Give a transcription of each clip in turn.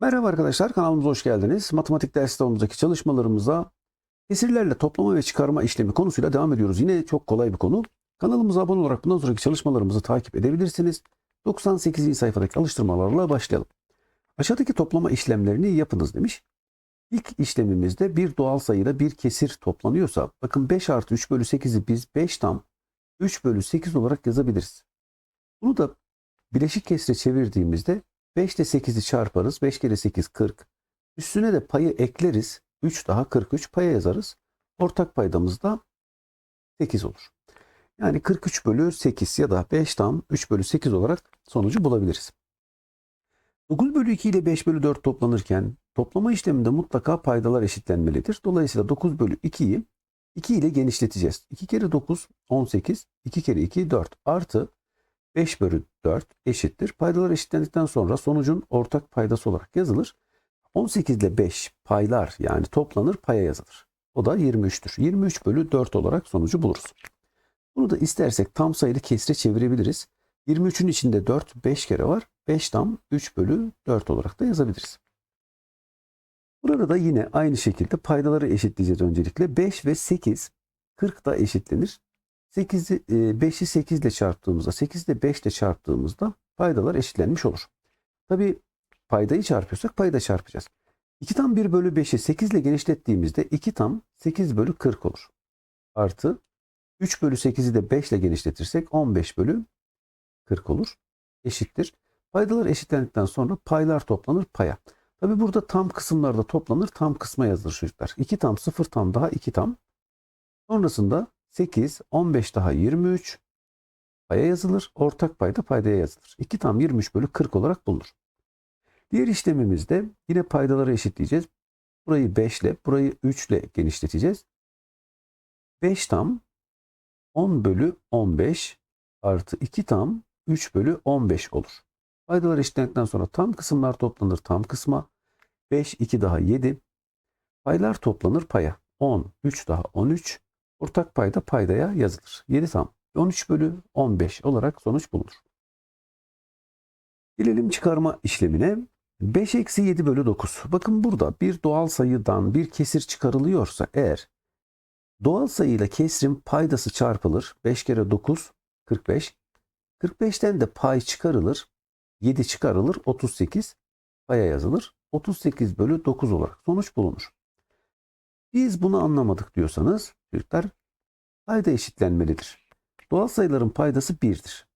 Merhaba arkadaşlar kanalımıza hoş geldiniz. Matematik ders kitabımızdaki çalışmalarımıza kesirlerle toplama ve çıkarma işlemi konusuyla devam ediyoruz. Yine çok kolay bir konu. Kanalımıza abone olarak bundan sonraki çalışmalarımızı takip edebilirsiniz. 98. sayfadaki alıştırmalarla başlayalım. Aşağıdaki toplama işlemlerini yapınız demiş. İlk işlemimizde bir doğal sayıyla bir kesir toplanıyorsa bakın 5 artı 3 bölü 8'i biz 5 tam 3 bölü 8 olarak yazabiliriz. Bunu da bileşik kesre çevirdiğimizde 5 ile 8'i çarparız. 5 kere 8 40. Üstüne de payı ekleriz. 3 daha 43 paya yazarız. Ortak paydamız da 8 olur. Yani 43 bölü 8 ya da 5 tam 3 bölü 8 olarak sonucu bulabiliriz. 9 bölü 2 ile 5 bölü 4 toplanırken toplama işleminde mutlaka paydalar eşitlenmelidir. Dolayısıyla 9 bölü 2'yi 2 ile genişleteceğiz. 2 kere 9 18, 2 kere 2 4 artı 5 bölü 4 eşittir. Paydalar eşitlendikten sonra sonucun ortak paydası olarak yazılır. 18 ile 5 paylar yani toplanır paya yazılır. O da 23'tür. 23 bölü 4 olarak sonucu buluruz. Bunu da istersek tam sayılı kesre çevirebiliriz. 23'ün içinde 4 5 kere var. 5 tam 3 bölü 4 olarak da yazabiliriz. Burada da yine aynı şekilde paydaları eşitleyeceğiz öncelikle. 5 ve 8 40 da eşitlenir. 8'i 5'i 8 ile çarptığımızda 8 ile 5 ile çarptığımızda paydalar eşitlenmiş olur. Tabi paydayı çarpıyorsak payda çarpacağız. 2 tam 1 bölü 5'i 8 ile genişlettiğimizde 2 tam 8 bölü 40 olur. Artı 3 bölü 8'i de 5 ile genişletirsek 15 bölü 40 olur. Eşittir. Paydalar eşitlendikten sonra paylar toplanır paya. Tabi burada tam kısımlarda toplanır tam kısma yazılır çocuklar. 2 tam 0 tam daha 2 tam. Sonrasında 8, 15 daha 23 paya yazılır. Ortak payda paydaya yazılır. 2 tam 23 bölü 40 olarak bulunur. Diğer işlemimizde yine paydaları eşitleyeceğiz. Burayı 5 ile, burayı 3 ile genişleteceğiz. 5 tam 10 bölü 15 artı 2 tam 3 bölü 15 olur. Paydalar eşitlendikten sonra tam kısımlar toplanır tam kısma. 5, 2 daha 7. Paylar toplanır paya. 10, 3 daha 13. Ortak payda paydaya yazılır. 7 tam 13 bölü 15 olarak sonuç bulunur. Gelelim çıkarma işlemine. 5 eksi 7 bölü 9. Bakın burada bir doğal sayıdan bir kesir çıkarılıyorsa eğer doğal sayıyla kesrin paydası çarpılır. 5 kere 9 45. 45'ten de pay çıkarılır. 7 çıkarılır 38 paya yazılır. 38 bölü 9 olarak sonuç bulunur. Biz bunu anlamadık diyorsanız çocuklar payda eşitlenmelidir. Doğal sayıların paydası 1'dir.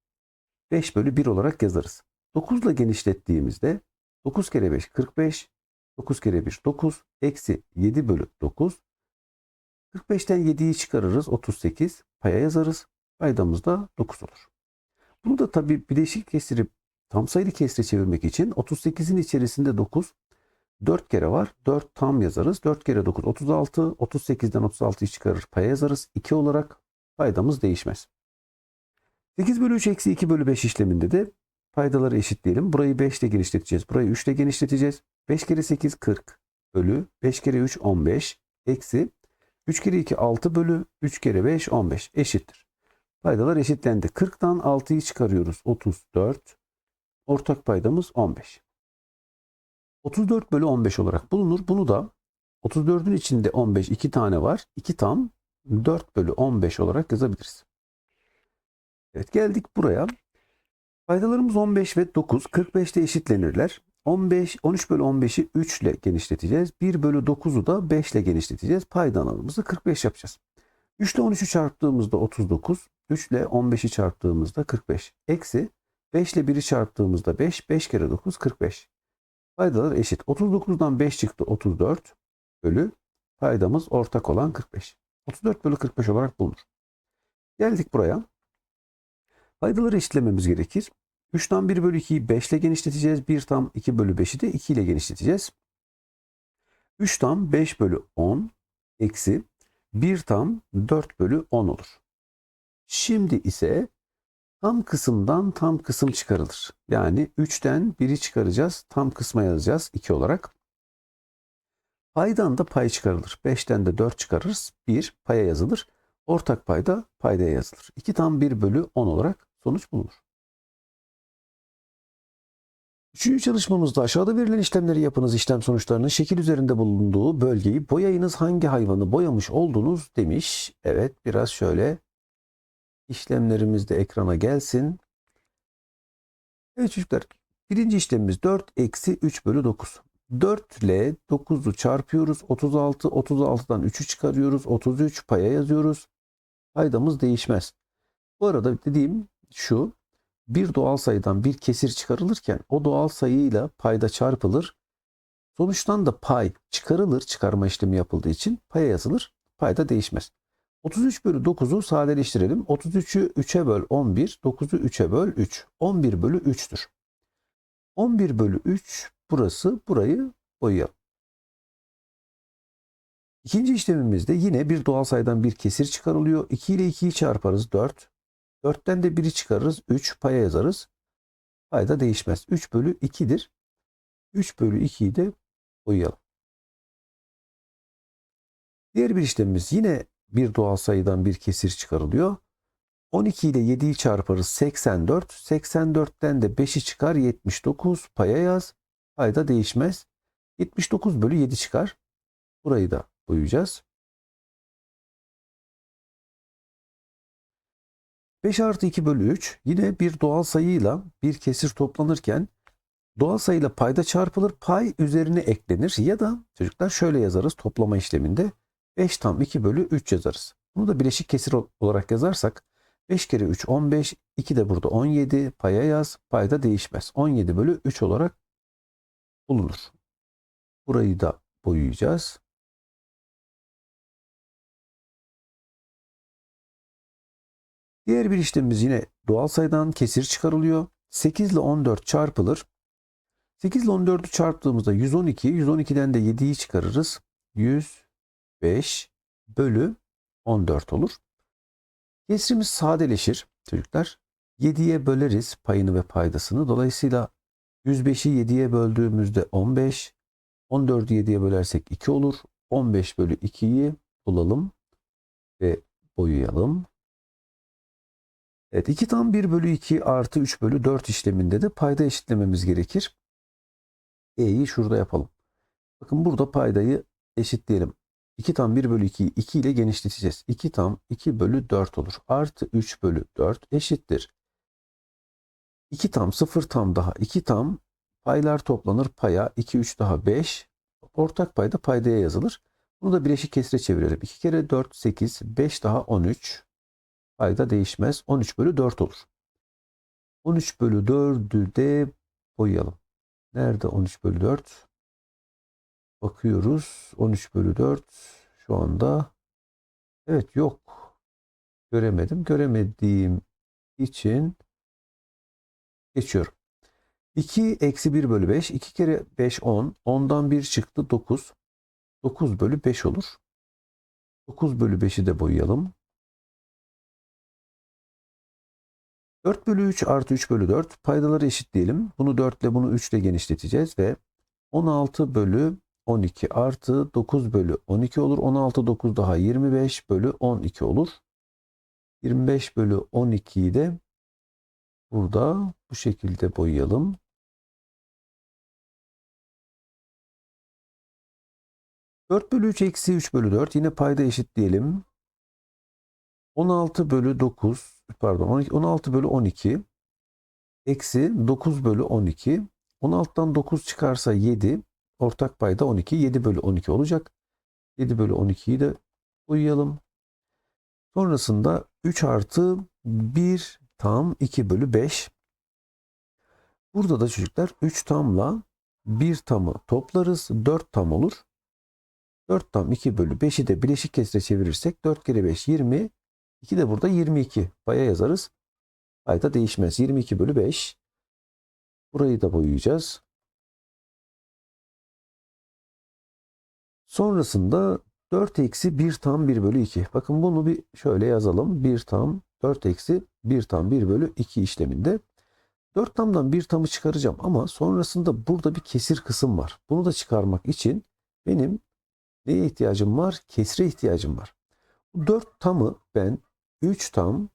5 bölü 1 olarak yazarız. 9 ile genişlettiğimizde 9 kere 5 45, 9 kere 1 9, eksi 7 bölü 9. 45'ten 7'yi çıkarırız 38, paya yazarız. Paydamız da 9 olur. Bunu da tabi bileşik kesiri tam sayılı kesre çevirmek için 38'in içerisinde 9 4 kere var. 4 tam yazarız. 4 kere 9 36. 38'den 36'yı çıkarır paya yazarız. 2 olarak paydamız değişmez. 8 bölü 3 eksi 2 bölü 5 işleminde de paydaları eşitleyelim. Burayı 5 ile genişleteceğiz. Burayı 3 ile genişleteceğiz. 5 kere 8 40 bölü 5 kere 3 15 eksi 3 kere 2 6 bölü 3 kere 5 15 eşittir. Paydalar eşitlendi. 40'tan 6'yı çıkarıyoruz. 34. Ortak paydamız 15. 34 bölü 15 olarak bulunur. Bunu da 34'ün içinde 15 iki tane var. 2 tam 4 bölü 15 olarak yazabiliriz. Evet geldik buraya. Paydalarımız 15 ve 9. 45'te eşitlenirler. 15, 13 bölü 15'i 3 ile genişleteceğiz. 1 bölü 9'u da 5 ile genişleteceğiz. Paydalarımızı 45 yapacağız. 3 ile 13'ü çarptığımızda 39. 3 ile 15'i çarptığımızda 45. Eksi 5 ile 1'i çarptığımızda 5. 5 kere 9 45. Paydalar eşit. 39'dan 5 çıktı 34 bölü paydamız ortak olan 45. 34 bölü 45 olarak bulunur. Geldik buraya. Paydaları eşitlememiz gerekir. 3'ten 1 bölü 2'yi 5 ile genişleteceğiz. 1 tam 2 bölü 5'i de 2 ile genişleteceğiz. 3 tam 5 bölü 10 eksi 1 tam 4 bölü 10 olur. Şimdi ise tam kısımdan tam kısım çıkarılır. Yani 3'ten 1'i çıkaracağız. Tam kısma yazacağız 2 olarak. Paydan da pay çıkarılır. 5'ten de 4 çıkarırız. 1 paya yazılır. Ortak payda paydaya yazılır. 2 tam 1 bölü 10 olarak sonuç bulunur. Üçüncü çalışmamızda aşağıda verilen işlemleri yapınız işlem sonuçlarının şekil üzerinde bulunduğu bölgeyi boyayınız hangi hayvanı boyamış oldunuz demiş. Evet biraz şöyle işlemlerimiz de ekrana gelsin. Evet çocuklar birinci işlemimiz 4 eksi 3 bölü 9. 4 ile 9'u çarpıyoruz. 36, 36'dan 3'ü çıkarıyoruz. 33 paya yazıyoruz. Paydamız değişmez. Bu arada dediğim şu bir doğal sayıdan bir kesir çıkarılırken o doğal sayıyla payda çarpılır. Sonuçtan da pay çıkarılır çıkarma işlemi yapıldığı için paya yazılır. Payda değişmez. 33 bölü 9'u sadeleştirelim. 33'ü 3'e böl 11, 9'u 3'e böl 3. 11 bölü 3'tür. 11 bölü 3 burası burayı boyayalım. İkinci işlemimizde yine bir doğal sayıdan bir kesir çıkarılıyor. 2 ile 2'yi çarparız 4. 4'ten de 1'i çıkarırız 3 paya yazarız. Payda değişmez. 3 bölü 2'dir. 3 bölü 2'yi de boyayalım. Diğer bir işlemimiz yine bir doğal sayıdan bir kesir çıkarılıyor. 12 ile 7'yi çarparız 84. 84'ten de 5'i çıkar 79 paya yaz. Payda değişmez. 79 bölü 7 çıkar. Burayı da boyayacağız. 5 artı 2 bölü 3 yine bir doğal sayıyla bir kesir toplanırken doğal sayıyla payda çarpılır pay üzerine eklenir ya da çocuklar şöyle yazarız toplama işleminde 5 tam 2 bölü 3 yazarız. Bunu da bileşik kesir olarak yazarsak 5 kere 3 15 2 de burada 17 paya yaz payda değişmez 17 bölü 3 olarak bulunur. Burayı da boyayacağız. Diğer bir işlemimiz yine doğal sayıdan kesir çıkarılıyor. 8 ile 14 çarpılır. 8 ile 14'ü çarptığımızda 112, 112'den de 7'yi çıkarırız. 105 bölü 14 olur. Kesrimiz sadeleşir çocuklar. 7'ye böleriz payını ve paydasını. Dolayısıyla 105'i 7'ye böldüğümüzde 15, 14'ü 7'ye bölersek 2 olur. 15 bölü 2'yi bulalım ve boyayalım. Evet 2 tam 1 bölü 2 artı 3 bölü 4 işleminde de payda eşitlememiz gerekir. E'yi şurada yapalım. Bakın burada paydayı eşitleyelim. 2 tam 1 bölü 2'yi 2 ile genişleteceğiz. 2 tam 2 bölü 4 olur. Artı 3 bölü 4 eşittir. 2 tam 0 tam daha 2 tam paylar toplanır paya 2 3 daha 5 ortak payda paydaya yazılır. Bunu da bileşik kesire çevirelim. 2 kere 4 8 5 daha 13 payda değişmez. 13 bölü 4 olur. 13 bölü 4'ü de boyayalım. Nerede 13 bölü 4? Bakıyoruz. 13 bölü 4 şu anda evet yok. Göremedim. Göremediğim için geçiyorum. 2 eksi 1 bölü 5. 2 kere 5 10. 10'dan 1 çıktı 9. 9 bölü 5 olur. 9 bölü 5'i de boyayalım. 4 bölü 3 artı 3 bölü 4 paydaları eşitleyelim. Bunu 4 ile bunu 3 ile genişleteceğiz ve 16 bölü 12 artı 9 bölü 12 olur. 16 9 daha 25 bölü 12 olur. 25 bölü 12'yi de burada bu şekilde boyayalım. Dört bölü 3 eksi 3 bölü 4 yine payda eşitleyelim. 16 bölü 9 pardon 12, 16 bölü 12 eksi 9 bölü 12 16'dan 9 çıkarsa 7 ortak payda 12 7 bölü 12 olacak. 7 bölü 12'yi de uyuyalım. Sonrasında 3 artı 1 tam 2 bölü 5. Burada da çocuklar 3 tamla 1 tamı toplarız. 4 tam olur. 4 tam 2 bölü 5'i de bileşik kesire çevirirsek 4 kere 5 20 2 de burada 22. Paya yazarız. Payda değişmez. 22 bölü 5. Burayı da boyayacağız. Sonrasında 4 eksi 1 tam 1 bölü 2. Bakın bunu bir şöyle yazalım. 1 tam 4 eksi 1 tam 1 bölü 2 işleminde. 4 tamdan 1 tamı çıkaracağım ama sonrasında burada bir kesir kısım var. Bunu da çıkarmak için benim neye ihtiyacım var? Kesre ihtiyacım var. Bu 4 tamı ben 3 tam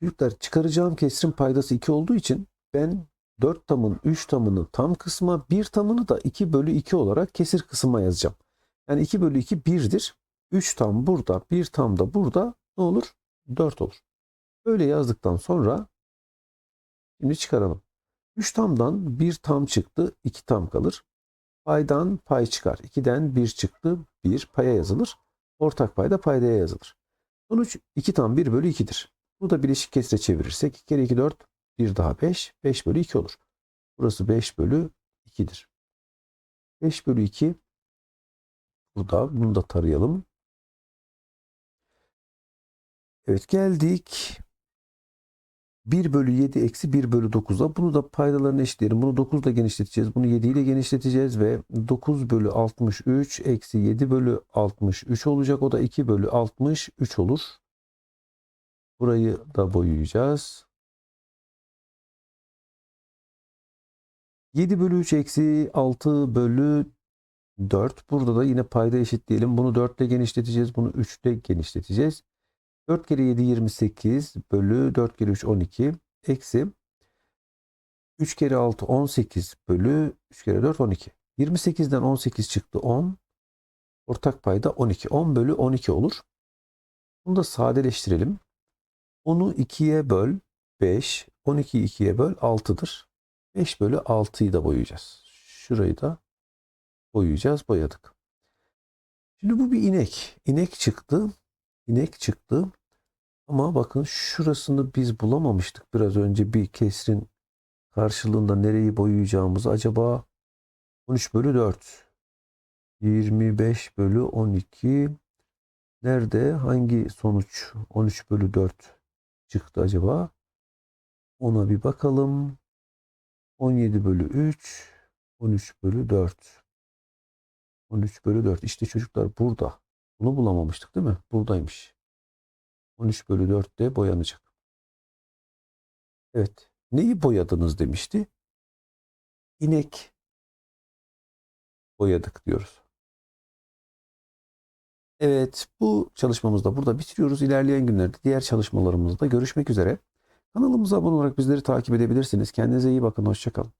Çocuklar çıkaracağım kesrin paydası 2 olduğu için ben 4 tamın 3 tamını tam kısma 1 tamını da 2 bölü 2 olarak kesir kısma yazacağım. Yani 2 bölü 2 1'dir. 3 tam burada 1 tam da burada ne olur? 4 olur. Böyle yazdıktan sonra şimdi çıkaralım. 3 tamdan 1 tam çıktı 2 tam kalır. Paydan pay çıkar. 2'den 1 çıktı 1 paya yazılır. Ortak payda paydaya yazılır. Sonuç 2 tam 1 bölü 2'dir. Bu da bileşik kesire çevirirsek 2 kere 2 4 1 daha 5 5 bölü 2 olur. Burası 5 bölü 2'dir. 5 bölü 2 bu da bunu da tarayalım. Evet geldik. 1 bölü 7 eksi 1 bölü 9'a. Bunu da paydalarını eşitleyelim. Bunu 9 ile genişleteceğiz. Bunu 7 ile genişleteceğiz ve 9 bölü 63 eksi 7 bölü 63 olacak. O da 2 bölü 63 olur. Burayı da boyayacağız. 7 bölü 3 eksi 6 bölü 4. Burada da yine payda eşitleyelim. Bunu 4 ile genişleteceğiz. Bunu 3 ile genişleteceğiz. 4 kere 7 28 bölü 4 kere 3 12 eksi 3 kere 6 18 bölü 3 kere 4 12. 28'den 18 çıktı 10. Ortak payda 12. 10 bölü 12 olur. Bunu da sadeleştirelim. 10'u 2'ye böl 5. 12'yi 2'ye böl 6'dır. 5 bölü 6'yı da boyayacağız. Şurayı da boyayacağız. Boyadık. Şimdi bu bir inek. İnek çıktı. İnek çıktı. Ama bakın şurasını biz bulamamıştık biraz önce bir kesrin karşılığında nereyi boyayacağımızı. Acaba 13 bölü 4. 25 bölü 12. Nerede? Hangi sonuç 13 bölü 4 çıktı acaba? Ona bir bakalım. 17 bölü 3. 13 bölü 4. 13 bölü 4. İşte çocuklar burada. Bunu bulamamıştık değil mi? Buradaymış. 13 bölü 4 de boyanacak. Evet. Neyi boyadınız demişti? İnek boyadık diyoruz. Evet, bu çalışmamızda burada bitiriyoruz. İlerleyen günlerde diğer çalışmalarımızda görüşmek üzere. Kanalımıza abone olarak bizleri takip edebilirsiniz. Kendinize iyi bakın. Hoşçakalın.